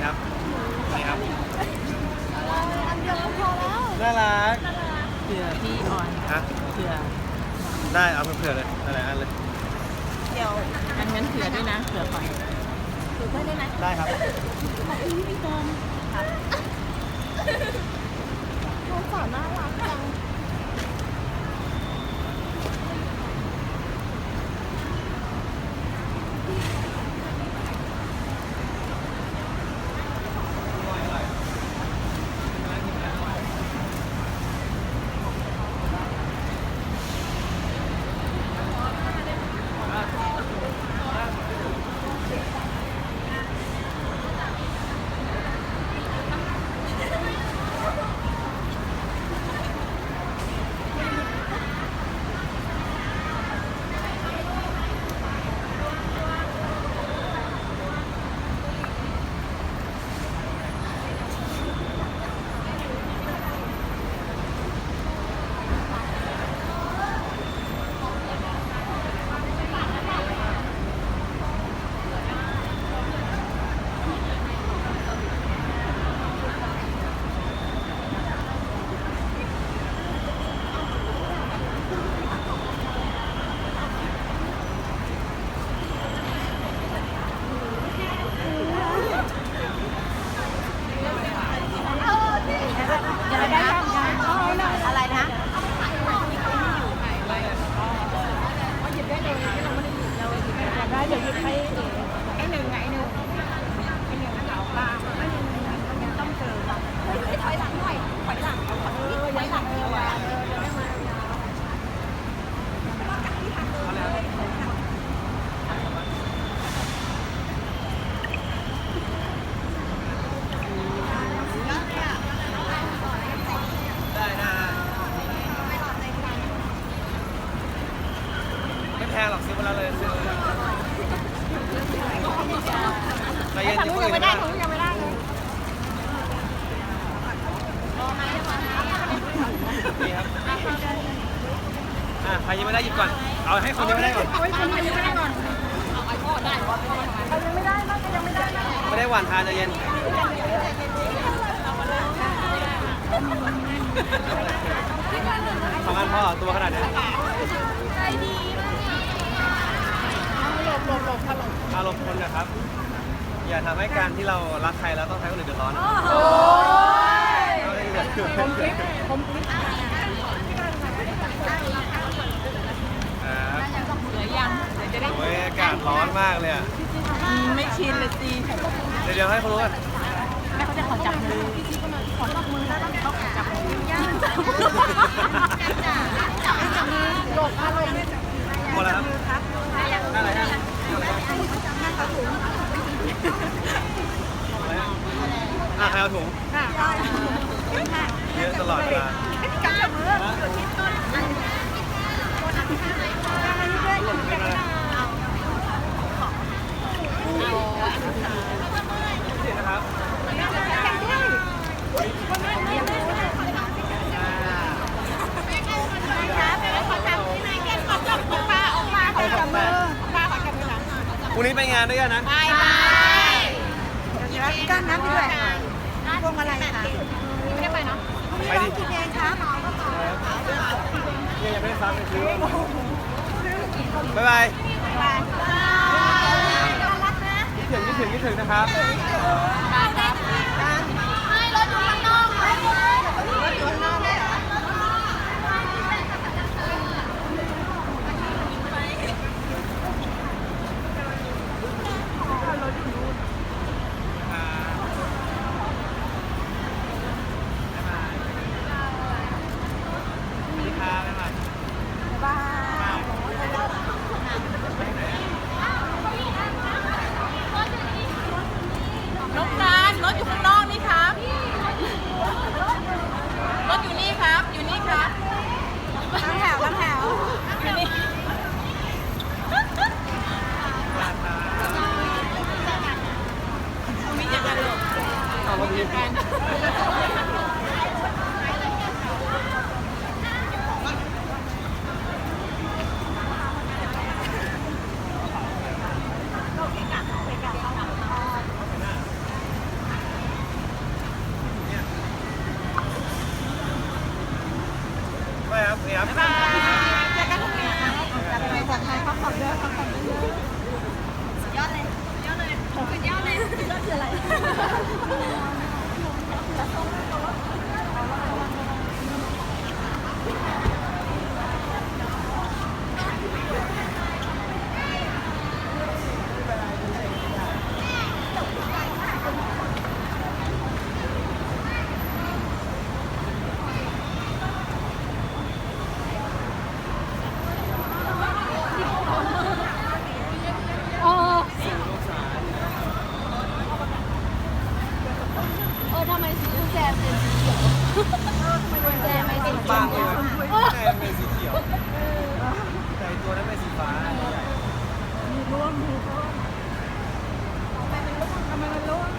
นี่ครับ นี่ครับ อันเดียวก็พอแล้วน่ารักเผื่อพี่ออนฮะเผื่อได้เอาเผื่อๆเลยอะไรอันเลย เดี๋ยวอันงั้นเผื่อด้วยนะเผื่อก่อน ถือได้ได้ไหมได้ครับน้ งหรอกซื้อมาแล้วเลยซื้อใจเย็นทำที่นู้คุนยยังไม่ได้ทำนู้นยังไม่ได้เลยนี่ครับอะใครยังไม่ได้หยิบก่อน เอาให้คนยังไม่ได้ก่อน เอาไว้คนยังไม่ได้ก่อนเอาไอ้พ่อได้พ่อเอยังไม่ได้บ้างก็ยังไม่ได้นะไม่ได้หวานทานใจเย็นสองอันพ่อตัวขนาดนี้ใจดีม ลบหลบหลบหลบอารมณ์คนนะครับ อย่าทำให้การที่เรารักใครแล้วต้องใช้คนอื่นเดือดร้อนโอ้ยเอาให้เดือดผมคลิปผมคลิปครับเหลือยังเดี๋ยวจะได้โอ้ยอากาศร้อนมากเลยอะไม่ชินเลยสิเดี๋ยวเดี๋ยวให้เขารู้กันแม่เขาจะขอจับมือขอจับมือได้ต้องเขาขอจับมือย่าจับจับจับมือหลบมาหลบ หมดแล้วครับอะไรฮะอะใคร เอาถุงเยอะตลอดเวลาจับมืออยู่ที่ต้นอันนี้นี่นะครับพรุ่งนี้ไปงานด้วยกันนะก้านน้ำด้วย พวงมาลัยค่ะไม่ได้ไปเนาะไปดิกินเองครับเนี่ยยังไม่ได้ซักเลยคือบ๊ายบายรักนะคิดถึงคิดถึงคิดถึงนะครับ มเป็นสีเขียวแจไม่สีเขีแจมเป็นสีเขียวแต่ตัวนั้นเป็นสีฟ้ามีร่วมมีร่วมทำไมมันร่วมทำไมมันร่วม